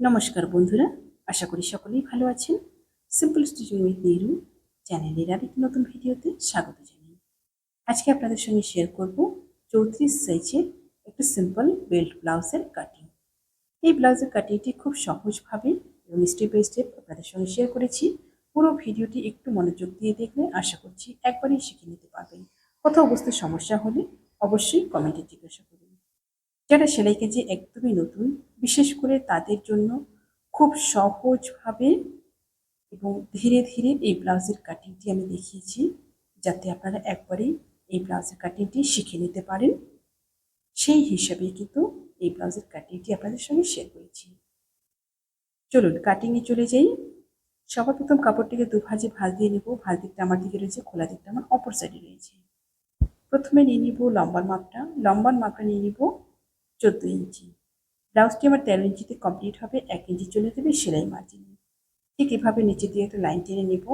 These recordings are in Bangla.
নমস্কার বন্ধুরা, আশা করি সকলেই ভালো আছেন। সিম্পল স্টিচিং উইথ নেহরু চ্যানেলের আরেকটি নতুন ভিডিওতে স্বাগত জানাই। আজকে আপনাদের সঙ্গে শেয়ার করব চৌত্রিশ সাইজের একটা সিম্পল বেল্ট ব্লাউজের কাটিং এই ব্লাউজের কাটিংটি খুব সহজভাবে এবং স্টেপ বাই স্টেপ আপনাদের সঙ্গে শেয়ার করেছি। পুরো ভিডিওটি একটু মনোযোগ দিয়ে দেখলে আশা করছি একবারেই শিখে নিতে পারবেন। কোথাও বুঝতে সমস্যা হলে অবশ্যই কমেন্টে জিজ্ঞাসা যারা সেলাই কাজে একদমই নতুন, বিশেষ করে তাদের জন্য খুব সহজভাবে এবং ধীরে ধীরে এই ব্লাউজের কাটিংটি আমি দেখিয়েছি, যাতে আপনারা একবারেই এই ব্লাউজের কাটিংটি শিখে নিতে পারেন। সেই হিসাবে কিন্তু এই ব্লাউজের কাটিংটি আপনাদের সঙ্গে শেয়ার করেছি। চলুন কাটিংয়ে চলে যাই। সবার প্রথম কাপড়টিকে দু ভাজে ভাজ দিয়ে নেব। ভাজ দিকটা আমার দিকে রয়েছে, খোলা দিকটা আমার অপর সাইডে রয়েছে। প্রথমে নিয়ে নিব লম্বার মাপটা। লম্বার মাপটা নিয়ে নিব চোদ্দ ইঞ্চি। ব্লাউজটি আমার তেরো ইঞ্চিতে কমপ্লিট হবে, এক ইঞ্চি চলে দেবে সেলাই মার্জিনে ঠিক এভাবে নিচে দিয়ে একটা লাইন টেনে নিব।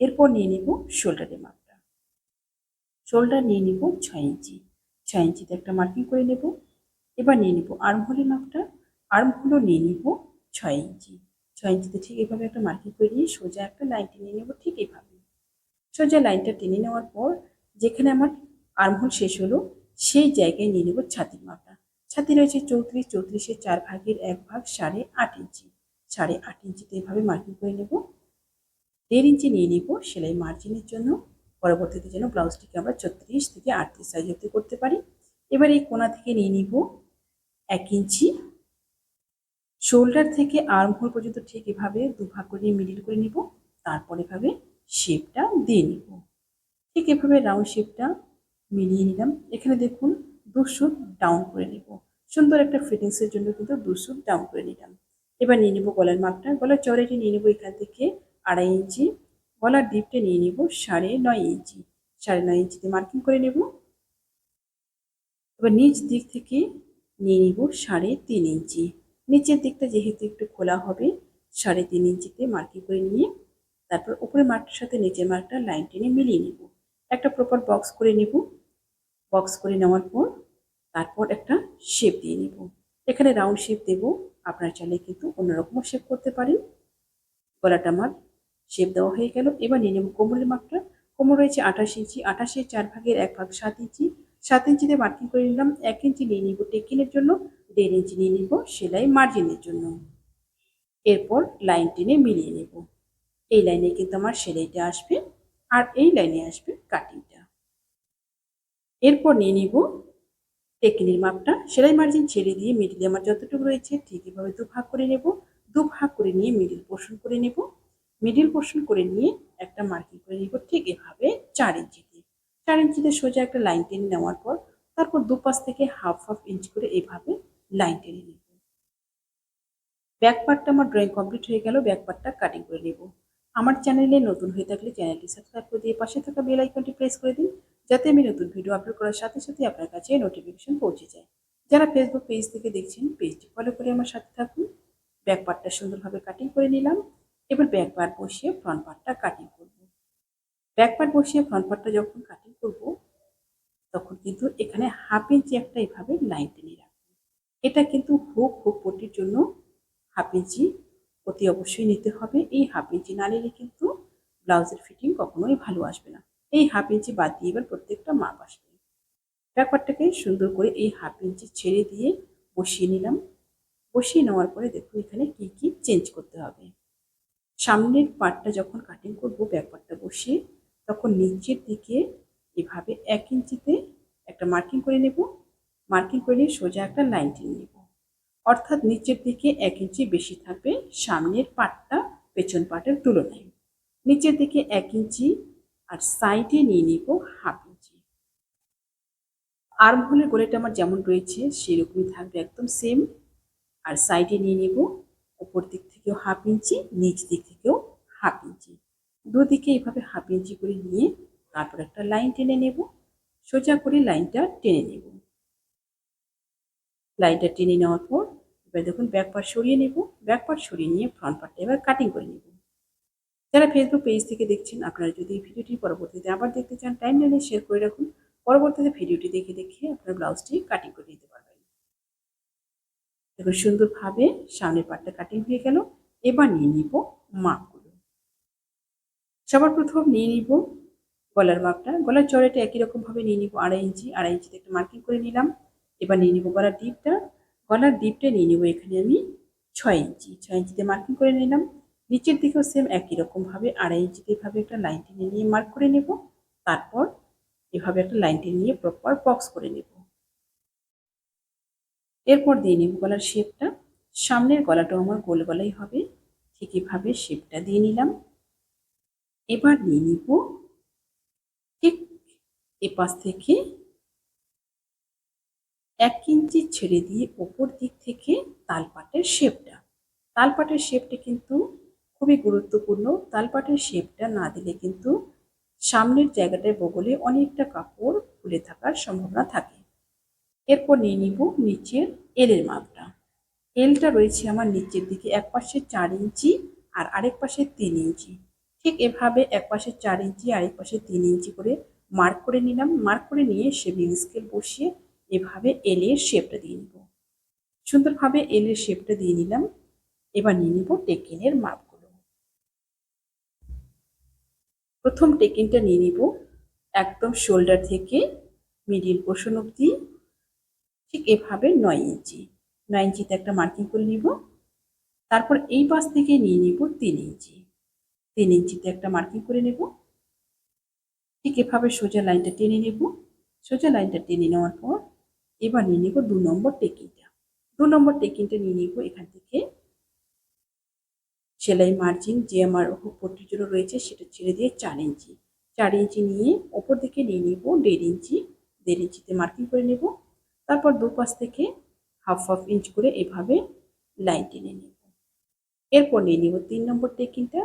এরপর নিয়ে নেব শোল্ডারের মাপটা। শোল্ডার নিয়ে নেব ছয় ইঞ্চি। ছয় ইঞ্চিতে একটা মার্কিং করে নেব। এবার নিয়ে নেব আর্ম হোলের মাপটা। আর্ম হোলও নিয়ে নেব ছয় ইঞ্চি। ছয় ইঞ্চিতে ঠিক এভাবে একটা মার্কিং করে নিয়ে সোজা একটা লাইন টেনে নেব ঠিক এভাবে। সোজা লাইনটা টেনে নেওয়ার পর যেখানে আমার আর্মহোল শেষ হলো সেই জায়গায় নিয়ে নেব ছাতির মাপটা। ছাতি রয়েছে চৌত্রিশ চৌত্রিশের চার ভাগের এক ভাগ সাড়ে আট ইঞ্চি। সাড়ে আট ইঞ্চিতে এভাবে মার্কিং করে নেব। দেড় ইঞ্চি নিয়ে নিব সেলাই মার্জিনের জন্য। পরবর্তীতে যেন ব্লাউজটিকে আমরা ছত্রিশ থেকে আটত্রিশ সাইজ অব্দি করতে পারি। এবার এই কোনা থেকে নিয়ে নিব এক ইঞ্চি। শোল্ডার থেকে আর্ম হোল পর্যন্ত ঠিক এভাবে দুভাগ করে মিডিল করে নিব। তারপর এভাবে শেপটা দিয়ে নিব। ঠিক এভাবে রাউন্ড শেপটা মিলিয়ে নিলাম। এখানে দেখুন দুশো ডাউন করে নেব। সুন্দর একটা ফিটিংসের জন্য কিন্তু দুশো ডাউন করে নিলাম। এবার নিয়ে নেব গলার মাপটা। গলার চড়াইটি নিয়ে নেব এখান থেকে আড়াই ইঞ্চি। গলার ডিপটা নিয়ে নেব সাড়ে নয় ইঞ্চি। সাড়ে নয় ইঞ্চিতে মার্কিং করে নেব। এবার নিচ দিক থেকে নিয়ে নিব সাড়ে তিন ইঞ্চি। নিচের দিকটা যেহেতু একটু খোলা হবে, সাড়ে তিন ইঞ্চিতে মার্কিং করে নিয়ে তারপর উপরের মার্কটার সাথে নিচের মার্কটা লাইন টেনে মিলিয়ে নেব। একটা প্রপার বক্স করে নেব। বক্স করে নেওয়ার পর তারপর একটা শেপ দিয়ে নেব। এখানে রাউন্ড শেপ দেব, আপনার চাইলে কিন্তু অন্যরকমও শেপ করতে পারেন। গলাটা আমার শেপ দেওয়া হয়ে গেল। এবার নিয়ে নেব কোমরের মাপটা। কোমর রয়েছে আঠাশ ইঞ্চি। আঠাশের চার ভাগের এক ভাগ সাত ইঞ্চি। সাত ইঞ্চিতে মার্কিং করে নিলাম। এক ইঞ্চি নিয়ে নিব টেকিনের জন্য। দেড় ইঞ্চি নিয়ে নিব সেলাই মার্জিনের জন্য। এরপর লাইন টেনে মিলিয়ে নেব। এই লাইনে কিন্তু আমার সেলাইটা আসবে। আর এই লাইনে আসবে কাটিংটা এরপর নিয়ে নিব টেকিনির মাপটা। সেলাই মার্জিন ছেড়ে দিয়ে মিডিলে আমার যতটুকু রয়েছে ঠিক এভাবে দু ভাগ করে নেব। দু ভাগ করে নিয়ে মিডিল পোর্শন করে নেব। মিডিল পোর্শন করে নিয়ে একটা মার্কিং করে নিব ঠিক এভাবে চার ইঞ্চিতে চার ইঞ্চিতে সোজা একটা লাইন টেনে নেওয়ার পর তারপর দুপাশ থেকে হাফ হাফ ইঞ্চ করে এভাবে লাইন টেনে নেব। ব্যাক পার্টটা আমার ড্রয়িং কমপ্লিট হয়ে গেল ব্যাক পার্টটা কাটিং করে নেব। আমার চ্যানেলে নতুন হয়ে থাকলে চ্যানেলটি সাবস্ক্রাইব করে দিয়ে পাশে থাকা বেল আইকনটি প্রেস করে দিন। যাতে আমি নতুন ভিডিও আপলোড করার সাথে সাথে আপনার কাছে নোটিফিকেশন পৌঁছে যায়। যারা ফেসবুক পেজ থেকে দেখছেন পেজটি ফলো করে আমার সাথে থাকুন। ব্যাক পার্টটা সুন্দরভাবে কাটিং করে নিলাম এবার ব্যাক বসিয়ে ফ্রন্ট পার্টটা কাটিং করব। ব্যাক বসিয়ে ফ্রন্ট পার্টটা যখন কাটিং করব, তখন কিন্তু এখানে হাফ ইঞ্চি একটা এইভাবে লাইন টেনে রাখব। এটা কিন্তু হুক হুক পটির জন্য হাফ ইঞ্চি অতি অবশ্যই নিতে হবে। এই হাফ ইঞ্চি না নিলে কিন্তু ব্লাউজের ফিটিং কখনোই ভালো আসবে না। এই হাফ ইঞ্চি বাদ দিয়ে এবার প্রত্যেকটা মাপ আসবে। ব্যাপারটাকে সুন্দর করে এই হাফ ইঞ্চি ছেড়ে দিয়ে বসিয়ে নিলাম। বসিয়ে নেওয়ার পরে দেখুন এখানে কি কি চেঞ্জ করতে হবে। সামনের পার্টটা যখন কাটিং করব ব্যাপারটা বসিয়ে, তখন নিচের দিকে এভাবে এক ইঞ্চিতে একটা মার্কিং করে নেব। মার্কিং করে নিয়ে সোজা একটা লাইন টেনে নেব। অর্থাৎ নিচের দিকে এক ইঞ্চি বেশি থাকবে, সামনের পাটটা পেছন পাটের তুলনায়। নিচের দিকে এক ইঞ্চি আর সাইডে নিয়ে নিব হাফ ইঞ্চি। আর্ম হোলের গোলেটা আমার যেমন রয়েছে সেরকমই থাকবে একদম সেম আর সাইডে নিয়ে নিব উপর দিক থেকেও হাফ ইঞ্চি, নিচ দিক থেকেও হাফ ইঞ্চি। দুদিকে এইভাবে হাফ ইঞ্চি করে নিয়ে তারপর একটা লাইন টেনে নেব। সোজা করে লাইনটা টেনে নেব। লাইনটা টেনে নেওয়ার পর এবার দেখুন ব্যাক পার্ট সরিয়ে নেব। ব্যাক পার্ট সরিয়ে নিয়ে ফ্রন্ট পার্টটা এবার কাটিং করে নেব। যারা ফেসবুক পেজ থেকে দেখছেন, আপনারা যদি এই ভিডিওটি পরবর্তীতে আবার দেখতে চান টাইম লাইনে শেয়ার করে রাখুন। পরবর্তীতে ভিডিওটি দেখে দেখে আপনার ব্লাউজটি কাটিং করে নিতে পারবেন। দেখুন, সুন্দরভাবে সামনের পাটটা কাটিং হয়ে গেল। এবার নিয়ে নিব মাপগুলো। সবার প্রথম নিয়ে নিব গলার মাপটা। গলার চড়াটা একই রকমভাবে নিয়ে নিব আড়াই ইঞ্চি। আড়াই ইঞ্চিতে একটা মার্কিং করে নিলাম। এবার নিয়ে নিব গলার ডিপটা গলার ডিপটা নিয়ে নিব এখানে আমি ছয় ইঞ্চি। ছয় ইঞ্চিতে মার্কিং করে নিলাম। নিচের দিকেও সেম একই রকম ভাবে আড়াই ইঞ্চিতে এভাবে একটা লাইন টেনে নিয়ে মার্ক করে নেব, তারপর এভাবে একটা লাইন টেনে নিয়ে প্রপার বক্স করে নেব। এরপর দিয়ে নিব গলার শেপটা সামনের গলাটাও আমার গোল গলাই হবে, ঠিক এভাবে শেপটা দিয়ে নিলাম। এবার নিয়ে নিব ঠিক এপাশ থেকে এক ইঞ্চি ছেড়ে দিয়ে ওপর দিক থেকে তালপাটের শেপটা তালপাটের শেপটা কিন্তু খুবই গুরুত্বপূর্ণ। তালপাটের শেপটা না দিলে কিন্তু সামনের জায়গাটায় বগলে অনেকটা কাপড় ফুলে থাকার সম্ভাবনা থাকে। এরপর নিয়ে নিব নিচের এলের মাপটা। এলটা রয়েছে আমার নিচের দিকে এক পাশে চার ইঞ্চি আর আরেক পাশে তিন ইঞ্চি। ঠিক এভাবে এক পাশে চার ইঞ্চি, আরেক পাশে তিন ইঞ্চি করে মার্ক করে নিলাম। মার্ক করে নিয়ে শেভিং স্কেল বসিয়ে এভাবে এলের শেপটা দিয়ে নিব। সুন্দরভাবে এলের শেপটা দিয়ে নিলাম। এবার নিয়ে নিব টেকিনের মাপগুলো প্রথম টেকিনটা নিয়ে নিব। একদম শোল্ডার থেকে মিডিল পোর্শন অব্দি ঠিক এভাবে নয় ইঞ্চি। নয় ইঞ্চিতে একটা মার্কিং করে নিব। তারপর এই পাশ থেকে নিয়ে নিব তিন ইঞ্চি। তিন ইঞ্চিতে একটা মার্কিং করে নেব। ঠিক এভাবে সোজা লাইনটা টেনে নেব। সোজা লাইনটা টেনে নেওয়ার পর এবার নিয়ে নিব দু নম্বর টেকিংটা দু নম্বর টেকিংটা নিয়ে নিব এখান থেকে। সেলাই মার্জিন যে আমার পট্টির জন্য রয়েছে সেটা ছেড়ে দিয়ে চার ইঞ্চি। চার ইঞ্চি নিয়ে ওপর দিকে নিয়ে নিব দেড় ইঞ্চি, দেড় ইঞ্চিতে মার্কিং করে নেব। তারপর দুপাশ থেকে হাফ হাফ ইঞ্চ করে এভাবে লাইন টেনে নেব। এরপর নিয়ে নিব তিন নম্বর টেকিংটা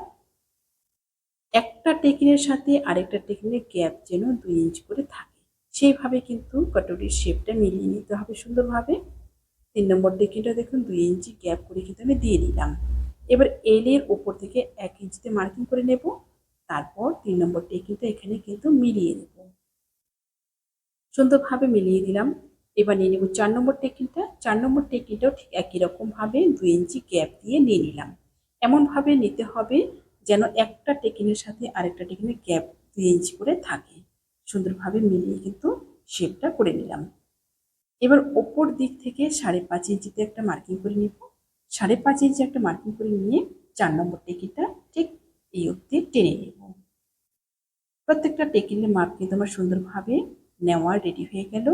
একটা টেকিনের সাথে আরেকটা টেকিনের গ্যাপ যেন দুই ইঞ্চ করে থাকে। সেইভাবে কিন্তু কটরির শেপটা মিলিয়ে নিতে হবে সুন্দরভাবে। তিন নম্বর টেকিনটা দেখুন, দুই ইঞ্চি গ্যাপ করে কিন্তু আমি দিয়ে নিলাম এবার এলের ওপর থেকে এক ইঞ্চিতে মার্কিং করে নেব, তারপর তিন নম্বর টেকিনটা এখানে কিন্তু মিলিয়ে নেব। সুন্দরভাবে মিলিয়ে দিলাম। এবার নিয়ে নেব চার নম্বর টেকিনটা চার নম্বর টেকিনটাও ঠিক একই রকমভাবে দুই ইঞ্চি গ্যাপ দিয়ে নিয়ে নিলাম। এমনভাবে নিতে হবে যেন একটা টেকিনের সাথে আরেকটা টেকিনের গ্যাপ দুই ইঞ্চি করে থাকে। সুন্দরভাবে মিলিয়ে কিন্তু শেপটা করে নিলাম। এবার ওপর দিক থেকে সাড়ে পাঁচ ইঞ্চিতে একটা মার্কিং করে নিব। সাড়ে পাঁচ ইঞ্চি একটা মার্কিং করে নিয়ে চার নম্বর টেকিটা ঠিক এই অব্দি টেনে নেব। প্রত্যেকটা টেকিনের মাপ কিন্তু আমার সুন্দরভাবে নেওয়া রেডি হয়ে গেল।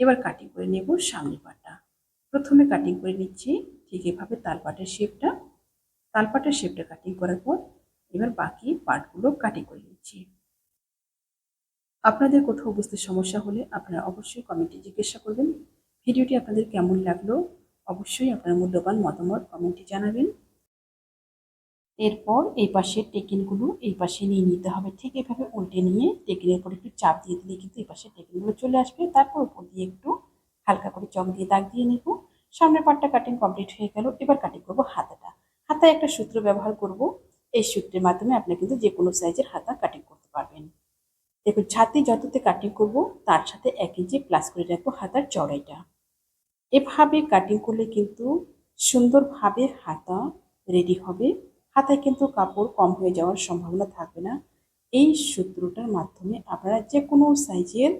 এবার কাটিং করে নেব সামনে পাটা প্রথমে কাটিং করে নিচ্ছি ঠিক এভাবে তালপাটের শেপটা তালপাটের শেপটা কাটিং করার পর এবার বাকি পার্টগুলো কাটিং করে নিচ্ছি। আপনাদের কোথাও বুঝতে সমস্যা হলে আপনারা অবশ্যই কমেন্টে জিজ্ঞাসা করবেন। ভিডিওটি আপনাদের কেমন লাগল? অবশ্যই আপনার মূল্যবান মতামত কমেন্টে জানাবেন। এরপর এই পাশের টেকিনগুলো এই পাশে নিয়ে নিতে হবে। ঠিক এভাবে উল্টে নিয়ে টেকিনের উপর একটু চাপ দিয়ে দিলে কিন্তু এই পাশে টেকিনগুলো চলে আসবে। তারপর উপর দিয়ে একটু হালকা করে চক দিয়ে দাগ দিয়ে নেব। সামনের পাটটা কাটিং কমপ্লিট হয়ে গেল। এবার কাটিং করব হাতাটা। হাতায় একটা সূত্র ব্যবহার করব। এই সূত্রের মাধ্যমে আপনি কিন্তু যে কোনো সাইজের হাতা কাটিং করতে পারবেন। দেখুন, ছাতি যততে কাটিং করব, তার সাথে এক ইঞ্চি প্লাস করে রাখব হাতার চড়াইটা। এভাবে কাটিং করলে কিন্তু সুন্দরভাবে হাতা রেডি হবে। হাতায় কিন্তু কাপড় কম হয়ে যাওয়ার সম্ভাবনা থাকবে না। এই সূত্রটার মাধ্যমে আপনারা যে কোনো সাইজের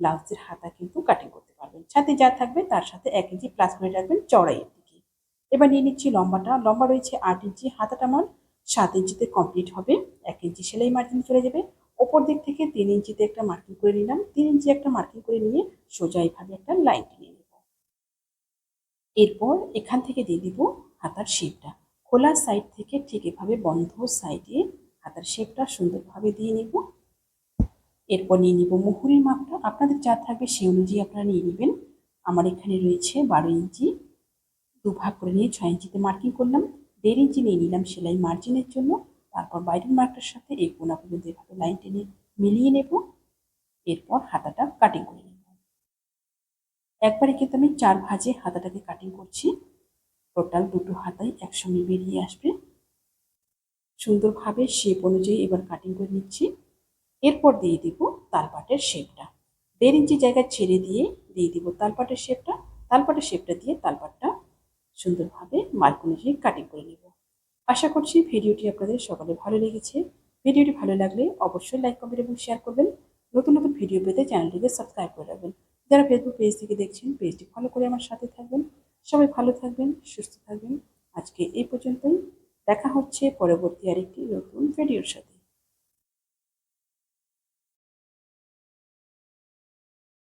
ব্লাউজের হাতা কিন্তু কাটিং করতে পারবেন। সাথে যা থাকবে তার সাথে এক ইঞ্চি প্লাস করে রাখবেন চড়াইয়ের দিকে। এবার নিয়ে নিচ্ছি লম্বাটা। লম্বা রয়েছে আট ইঞ্চি হাতাটা আমার সাত ইঞ্চিতে কমপ্লিট হবে। এক ইঞ্চি সেলাই মার্জিন চলে যাবে। ওপর দিক থেকে তিন ইঞ্চিতে একটা মার্কিং করে নিলাম। তিন ইঞ্চি একটা মার্কিং করে নিয়ে সোজা এইভাবে একটা লাইন টেনে এরপর এখান থেকে দিয়ে দিব হাতার শেপটা খোলা সাইড থেকে ঠিক এভাবে বন্ধ সাইডে হাতার শেপটা সুন্দরভাবে দিয়ে নেব। এরপর নিয়ে নিব মুহুরির মাপটা। আপনাদের যা থাকবে সেই অনুযায়ী আপনারা নিয়ে নেবেন। আমার এখানে রয়েছে বারো ইঞ্চি। দু ভাগ করে নিয়ে ছয় ইঞ্চিতে মার্কিং করলাম। দেড় ইঞ্চি নিয়ে নিলাম সেলাই মার্জিনের জন্য। তারপর বাইরের মার্কটার সাথে এই কোনা পর্যন্ত এভাবে লাইন টেনে মিলিয়ে নেব। এরপর হাতাটা কাটিং করে একবারে কিন্তু আমি চার ভাজে হাতাটাকে কাটিং করছি। টোটাল দুটো হাতাই একসঙ্গে বেরিয়ে আসবে। সুন্দরভাবে শেপ অনুযায়ী এবার কাটিং করে নিচ্ছি। এরপর দিয়ে দিব তালপাটের শেপটা দেড় ইঞ্চি জায়গায় ছেড়ে দিয়ে দিয়ে দিব তালপাটের শেপটা তালপাটের শেপটা দিয়ে তালপাটটা সুন্দরভাবে মার্ক অনুযায়ী কাটিং করে নেব। আশা করছি ভিডিওটি আপনাদের সকলে ভালো লেগেছে। ভিডিওটি ভালো লাগলে অবশ্যই লাইক কমেন্ট এবং শেয়ার করবেন। নতুন নতুন ভিডিও পেতে চ্যানেলটিকে সাবস্ক্রাইব করে রাখবেন। যারা ফেসবুক পেজ থেকে দেখছেন পেজটি ফলো করে আমার সাথে থাকবেন। সবাই ভালো থাকবেন, সুস্থ থাকবেন। আজকে এই পর্যন্তই। দেখা হচ্ছে পরবর্তী আরেকটি নতুন ভিডিওর সাথে।